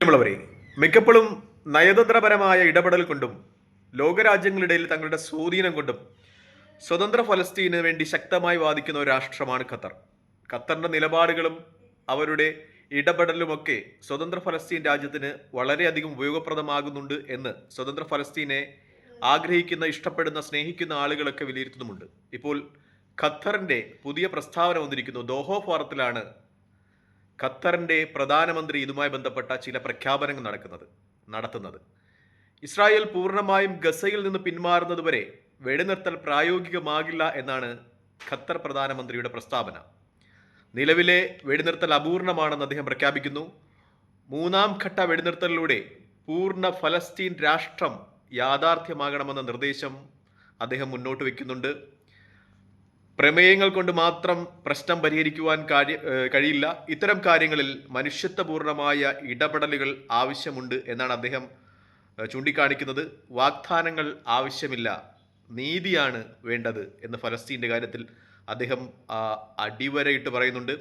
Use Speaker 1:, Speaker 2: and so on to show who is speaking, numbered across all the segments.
Speaker 1: പ്രിയമുള്ളവരെ മിക്കപ്പോഴും നയതന്ത്രപരമായ ഇടപെടൽ കൊണ്ടും ലോകരാജ്യങ്ങളിടയിൽ തങ്ങളുടെ സ്വാധീനം കൊണ്ടും സ്വതന്ത്ര ഫലസ്തീന് വേണ്ടി ശക്തമായി വാദിക്കുന്ന ഒരു രാഷ്ട്രമാണ് ഖത്തർ. ഖത്തറിന്റെ നിലപാടുകളും അവരുടെ ഇടപെടലുമൊക്കെ സ്വതന്ത്ര ഫലസ്തീൻ രാജ്യത്തിന് വളരെയധികം ഉപയോഗപ്രദമാകുന്നുണ്ട് എന്ന് സ്വതന്ത്ര ഫലസ്തീനെ ആഗ്രഹിക്കുന്ന ഇഷ്ടപ്പെടുന്ന സ്നേഹിക്കുന്ന ആളുകളൊക്കെ വിലയിരുത്തുന്നുമുണ്ട്. ഇപ്പോൾ ഖത്തറിന്റെ പുതിയ പ്രസ്താവന വന്നിരിക്കുന്നു. ദോഹോ ഫോറത്തിലാണ് ഖത്തറിന്റെ പ്രധാനമന്ത്രി ഇതുമായി ബന്ധപ്പെട്ട ചില പ്രഖ്യാപനങ്ങൾ നടക്കുന്നത് നടത്തുന്നത്. ഇസ്രായേൽ പൂർണമായും ഗസയിൽ നിന്ന് പിന്മാറുന്നതുവരെ വെടിനിർത്തൽ പ്രായോഗികമാകില്ല എന്നാണ് ഖത്തർ പ്രധാനമന്ത്രിയുടെ പ്രസ്താവന. നിലവിലെ വെടിനിർത്തൽ അപൂർണമാണെന്ന് അദ്ദേഹം പ്രഖ്യാപിക്കുന്നു. മൂന്നാം ഘട്ട വെടിനിർത്തലിലൂടെ പൂർണ ഫലസ്തീൻ രാഷ്ട്രം യാഥാർത്ഥ്യമാകണമെന്ന നിർദ്ദേശം അദ്ദേഹം മുന്നോട്ട് വയ്ക്കുന്നുണ്ട്. പ്രമേയങ്ങൾ കൊണ്ട് മാത്രം പ്രശ്നം പരിഹരിക്കുവാൻ കാര്യ കഴിയില്ല. ഇത്തരം കാര്യങ്ങളിൽ മനുഷ്യത്വപൂർണമായ ഇടപെടലുകൾ ആവശ്യമുണ്ട് എന്നാണ് അദ്ദേഹം ചൂണ്ടിക്കാണിക്കുന്നത്. വാഗ്ദാനങ്ങൾ ആവശ്യമില്ല. നീതിയാണ് വേണ്ടത് എന്ന് ഫലസ്തീന്റെ കാര്യത്തിൽ അദ്ദേഹം അടിവരയിട്ട് പറയുന്നുണ്ട്.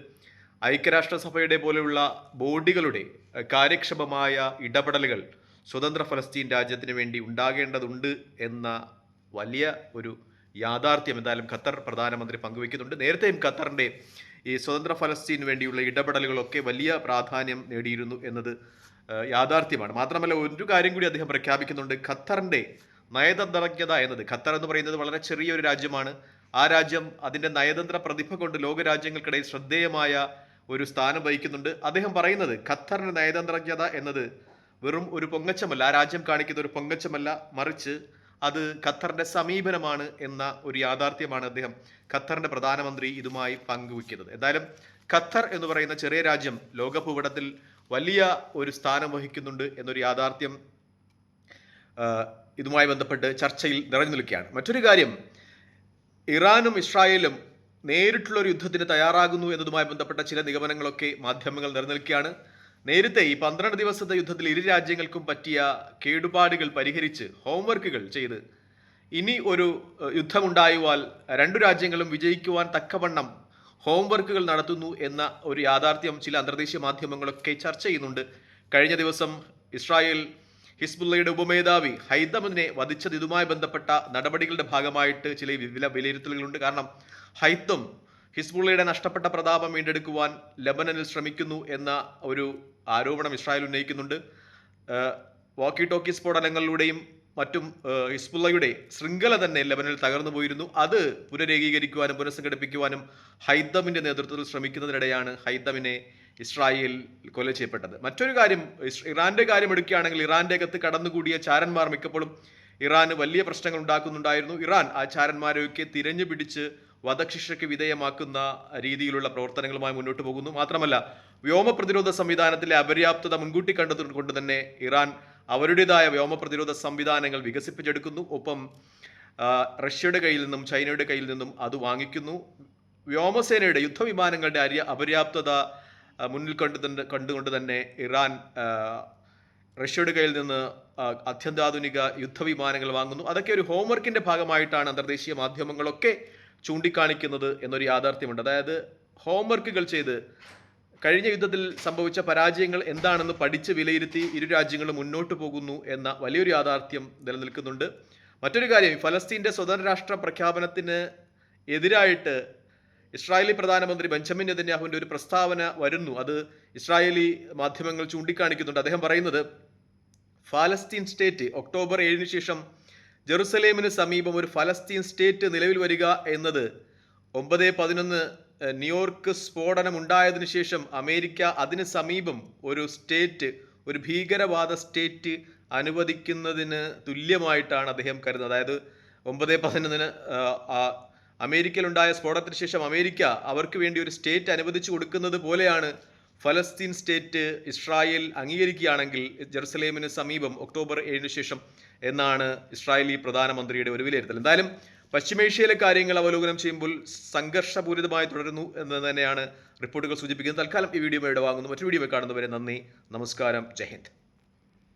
Speaker 1: ഐക്യരാഷ്ട്രസഭയുടെ പോലെയുള്ള ബോഡികളുടെ കാര്യക്ഷമമായ ഇടപെടലുകൾ സ്വതന്ത്ര ഫലസ്തീൻ രാജ്യത്തിന് വേണ്ടി ഉണ്ടാകേണ്ടതുണ്ട് എന്ന വലിയ ഒരു യാഥാർത്ഥ്യം എന്തായാലും ഖത്തർ പ്രധാനമന്ത്രി പങ്കുവയ്ക്കുന്നുണ്ട്. നേരത്തെയും ഖത്തറിന്റെ ഈ സ്വതന്ത്ര ഫലസ്തീന് വേണ്ടിയുള്ള ഇടപെടലുകളൊക്കെ വലിയ പ്രാധാന്യം നേടിയിരുന്നു എന്നത് യാഥാർത്ഥ്യമാണ്. മാത്രമല്ല ഒരു കാര്യം കൂടി അദ്ദേഹം പ്രഖ്യാപിക്കുന്നുണ്ട്. ഖത്തറിന്റെ നയതന്ത്രജ്ഞത എന്നത് ഖത്തർ എന്ന് പറയുന്നത് വളരെ ചെറിയൊരു രാജ്യമാണ്. ആ രാജ്യം അതിന്റെ നയതന്ത്ര പ്രതിഭ കൊണ്ട് ലോകരാജ്യങ്ങൾക്കിടയിൽ ശ്രദ്ധേയമായ ഒരു സ്ഥാനം വഹിക്കുന്നുണ്ട്. അദ്ദേഹം പറയുന്നത് ഖത്തറിന്റെ നയതന്ത്രജ്ഞത എന്നത് വെറും ഒരു പൊങ്ങച്ചമല്ല. ആ രാജ്യം കാണിക്കുന്ന ഒരു പൊങ്ങച്ചമല്ല. മറിച്ച് അത് ഖത്തറിന്റെ സമീപനമാണ് എന്ന ഒരു യാഥാർത്ഥ്യമാണ് അദ്ദേഹം ഖത്തറിന്റെ പ്രധാനമന്ത്രി ഇതുമായി പങ്കുവയ്ക്കുന്നത്. എന്തായാലും ഖത്തർ എന്ന് പറയുന്ന ചെറിയ രാജ്യം ലോകഭൂപടത്തിൽ വലിയ ഒരു സ്ഥാനം വഹിക്കുന്നുണ്ട് എന്നൊരു യാഥാർത്ഥ്യം ഇതുമായി ബന്ധപ്പെട്ട് ചർച്ചയിൽ നിറഞ്ഞു നിൽക്കുകയാണ്. മറ്റൊരു കാര്യം ഇറാനും ഇസ്രായേലും നേരിട്ടുള്ള ഒരു യുദ്ധത്തിന് തയ്യാറാകുന്നു എന്നതുമായി ബന്ധപ്പെട്ട ചില നിഗമനങ്ങളൊക്കെ മാധ്യമങ്ങൾ നിലനിൽക്കുകയാണ്. നേരത്തെ ഈ പന്ത്രണ്ട് ദിവസത്തെ യുദ്ധത്തിൽ ഇരു രാജ്യങ്ങൾക്കും പറ്റിയ കേടുപാടുകൾ പരിഹരിച്ച് ഹോംവർക്കുകൾ ചെയ്ത് ഇനി ഒരു യുദ്ധമുണ്ടായുവാൽ രണ്ടു രാജ്യങ്ങളും വിജയിക്കുവാൻ തക്കവണ്ണം ഹോംവർക്കുകൾ നടത്തുന്നു എന്ന ഒരു യാഥാർത്ഥ്യം ചില അന്തർദേശീയ മാധ്യമങ്ങളൊക്കെ ചർച്ച ചെയ്യുന്നുണ്ട്. കഴിഞ്ഞ ദിവസം ഇസ്രായേൽ ഹിസ്ബുള്ളയുടെ ഉപമേധാവി ഹൈത്തമിനെ വധിച്ചത് ഇതുമായി ബന്ധപ്പെട്ട നടപടികളുടെ ഭാഗമായിട്ട് ചില വില വിലയിരുത്തലുകളുണ്ട്. കാരണം ഹൈത്തം ഹിസ്ബുള്ളയുടെ നഷ്ടപ്പെട്ട പ്രതാപം വീണ്ടെടുക്കുവാൻ ലബനനിൽ ശ്രമിക്കുന്നു എന്ന ഒരു ആരോപണം ഇസ്രായേൽ ഉന്നയിക്കുന്നുണ്ട്. വാക്കി ടോക്കി സ്ഫോടനങ്ങളിലൂടെയും മറ്റും ഹിസ്ബുള്ളയുടെ ശൃംഖല തന്നെ ലെബനിൽ തകർന്നു പോയിരുന്നു. അത് പുനരേകീകരിക്കുവാനും പുനഃസംഘടിപ്പിക്കുവാനും ഹൈദമിന്റെ നേതൃത്വത്തിൽ ശ്രമിക്കുന്നതിനിടെയാണ് ഹൈദമിനെ ഇസ്രായേൽ കൊല ചെയ്യപ്പെട്ടത്. മറ്റൊരു കാര്യം ഇറാന്റെ കാര്യം എടുക്കുകയാണെങ്കിൽ ഇറാന്റെ അകത്ത് കടന്നുകൂടിയ ചാരന്മാർ മിക്കപ്പോഴും ഇറാന് വലിയ പ്രശ്നങ്ങൾ ഉണ്ടാക്കുന്നുണ്ടായിരുന്നു. ഇറാൻ ആ ചാരന്മാരെയൊക്കെ തിരഞ്ഞു പിടിച്ച് വധശിക്ഷയ്ക്ക് വിധേയമാക്കുന്ന രീതിയിലുള്ള പ്രവർത്തനങ്ങളുമായി മുന്നോട്ട് പോകുന്നു. മാത്രമല്ല വ്യോമ പ്രതിരോധ സംവിധാനത്തിലെ അപര്യാപ്തത മുൻകൂട്ടി കണ്ടതുകൊണ്ട് തന്നെ ഇറാൻ അവരുടേതായ വ്യോമ പ്രതിരോധ സംവിധാനങ്ങൾ വികസിപ്പിച്ചെടുക്കുന്നു. ഒപ്പം റഷ്യയുടെ കയ്യിൽ നിന്നും ചൈനയുടെ കയ്യിൽ നിന്നും അത് വാങ്ങിക്കുന്നു. വ്യോമസേനയുടെ യുദ്ധവിമാനങ്ങളുടെ അരി അപര്യാപ്തത മുന്നിൽ കണ്ടു തന്നെ കണ്ടുകൊണ്ട് തന്നെ ഇറാൻ റഷ്യയുടെ കയ്യിൽ നിന്ന് അത്യന്താധുനിക യുദ്ധവിമാനങ്ങൾ വാങ്ങുന്നു. അതൊക്കെ ഒരു ഹോംവർക്കിന്റെ ഭാഗമായിട്ടാണ് അന്തർദേശീയ മാധ്യമങ്ങളൊക്കെ ചൂണ്ടിക്കാണിക്കുന്നത് എന്നൊരു യാഥാർത്ഥ്യമുണ്ട്. അതായത് ഹോംവർക്കുകൾ ചെയ്ത് കഴിഞ്ഞ യുദ്ധത്തിൽ സംഭവിച്ച പരാജയങ്ങൾ എന്താണെന്ന് പഠിച്ച് വിലയിരുത്തി ഇരു രാജ്യങ്ങളും മുന്നോട്ട് പോകുന്നു എന്ന വലിയൊരു യാഥാർത്ഥ്യം നിലനിൽക്കുന്നുണ്ട്. മറ്റൊരു കാര്യം ഫലസ്തീന്റെ സ്വതന്ത്ര രാഷ്ട്ര പ്രഖ്യാപനത്തിന് എതിരായിട്ട് ഇസ്രായേലി പ്രധാനമന്ത്രി ബെഞ്ചമിൻ നെതന്യാഹുവിന്റെ ഒരു പ്രസ്താവന വരുന്നു. അത് ഇസ്രായേലി മാധ്യമങ്ങൾ ചൂണ്ടിക്കാണിക്കുന്നുണ്ട്. അദ്ദേഹം പറയുന്നത് ഫലസ്തീൻ സ്റ്റേറ്റ് ഒക്ടോബർ ഏഴിന് ശേഷം ജെറുസലേമിന് സമീപം ഒരു ഫലസ്തീൻ സ്റ്റേറ്റ് നിലവിൽ വരിക എന്നത് ഒമ്പത് പതിനൊന്ന് ന്യൂയോർക്ക് സ്ഫോടനം ഉണ്ടായതിനു ശേഷം അമേരിക്ക അതിന് സമീപം ഒരു സ്റ്റേറ്റ് ഒരു ഭീകരവാദ സ്റ്റേറ്റ് അനുവദിക്കുന്നതിന് തുല്യമായിട്ടാണ് അദ്ദേഹം കരുതുന്നത്. അതായത് ഒമ്പത് പതിനൊന്നിന് അമേരിക്കയിലുണ്ടായ സ്ഫോടനത്തിന് ശേഷം അമേരിക്ക അവർക്ക് വേണ്ടി ഒരു സ്റ്റേറ്റ് അനുവദിച്ചു കൊടുക്കുന്നത് പോലെയാണ് ഫലസ്തീൻ സ്റ്റേറ്റ് ഇസ്രായേൽ അംഗീകരിക്കുകയാണെങ്കിൽ ജെറുസലേമിന് സമീപം ഒക്ടോബർ ഏഴിന് ശേഷം എന്നാണ് ഇസ്രായേലി പ്രധാനമന്ത്രിയുടെ ഒരു വിലയിരുത്തൽ. എന്തായാലും പശ്ചിമേഷ്യയിലെ കാര്യങ്ങൾ അവലോകനം ചെയ്യുമ്പോൾ സംഘർഷപൂരിതമായി തുടരുന്നു എന്ന് തന്നെയാണ് റിപ്പോർട്ടുകൾ സൂചിപ്പിക്കുന്നത്. തൽക്കാലം ഈ വീഡിയോ ഇടവാങ്ങുന്നു വാങ്ങുന്നു. മറ്റു വീഡിയോ കാണുന്നവരെ നന്ദി നമസ്കാരം ജയ് ഹിന്ദ്.